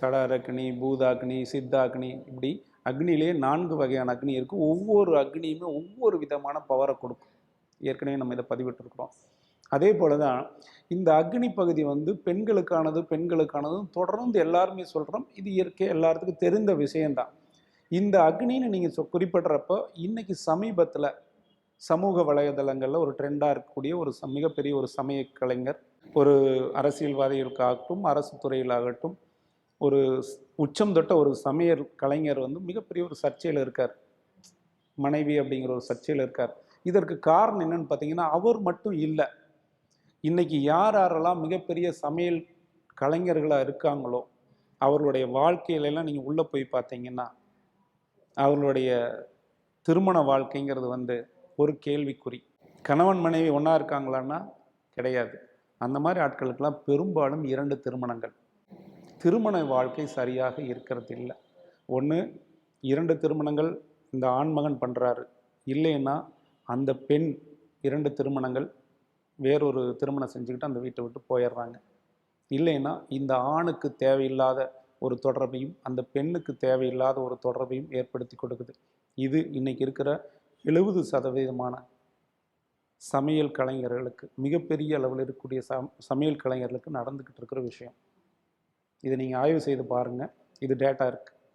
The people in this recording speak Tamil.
சடாரக்னி பூதாக்னி சித்தாக்னி இப்படி அக்னிலே நான்கு வகையான அக்னி இருக்குது ஒவ்வொரு அக்னியுமே ஒவ்வொரு விதமான பவரை கொடுக்கும். ஏற்கனவே நம்ம இதை பதிவிட்டிருக்கிறோம். அதே போல தான் இந்த அக்னி பகுதி வந்து பெண்களுக்கானது பெண்களுக்கானதும் தொடர்ந்து எல்லாருமே சொல்கிறோம் இது இயற்கை எல்லாத்துக்கும் தெரிந்த விஷயம்தான். இந்த அக்னின்னு நீங்கள் சொ குறிப்பிடுறப்போ இன்னைக்கு சமீபத்தில் சமூக வலைதளங்களில் ஒரு ட்ரெண்டாக இருக்கக்கூடிய ஒரு ச- மிகப்பெரிய ஒரு சமய கலைஞர் ஒரு அரசியல்வாதிகளுக்காகட்டும் அரசு துறையிலாகட்டும் ஒரு உச்சம் தொட்ட ஒரு சமையல் கலைஞர் வந்து மிகப்பெரிய ஒரு சர்ச்சையில் இருக்கார். மனைவி அப்படிங்கிற ஒரு சர்ச்சையில் இருக்கார். இதற்கு காரணம் என்னன்னு பார்த்தீங்கன்னா அவர் மட்டும் இல்லை. இன்னைக்கு யார் யாரெல்லாம் மிகப்பெரிய சமையல் கலைஞர்களாக இருக்காங்களோ அவர்களுடைய வாழ்க்கையிலெல்லாம் நீங்கள் உள்ளே போய் பார்த்தீங்கன்னா அவர்களுடைய திருமண வாழ்க்கைங்கிறது வந்து ஒரு கேள்விக்குறி. கணவன் மனைவி ஒன்றா இருக்காங்களான்னா கிடையாது. அந்த மாதிரி ஆட்களுக்கெல்லாம் பெரும்பாலும் இரண்டு திருமணங்கள். திருமண வாழ்க்கை சரியாக இருக்கிறது இல்லை. ஒன்று இரண்டு திருமணங்கள் இந்த ஆண்மகன் பண்ணுறாரு இல்லைன்னா அந்த பெண் இரண்டு திருமணங்கள் வேறொரு திருமணம் செஞ்சுக்கிட்டு அந்த வீட்டை விட்டு போயிடுறாங்க. இல்லைன்னா இந்த ஆணுக்கு தேவையில்லாத ஒரு தொடர்பையும் அந்த பெண்ணுக்கு தேவையில்லாத ஒரு தொடர்பையும் ஏற்படுத்தி கொடுக்குது. இது இன்னைக்கு இருக்கிற எழுபது சதவீதமான சமையல் கலைஞர்களுக்கு மிகப்பெரிய அளவில் இருக்கக்கூடிய ச சமையல் கலைஞர்களுக்கு நடந்துக்கிட்டு இருக்கிற விஷயம். இதை நீங்கள் ஆய்வு செய்து பாருங்கள் இது டேட்டா இருக்குது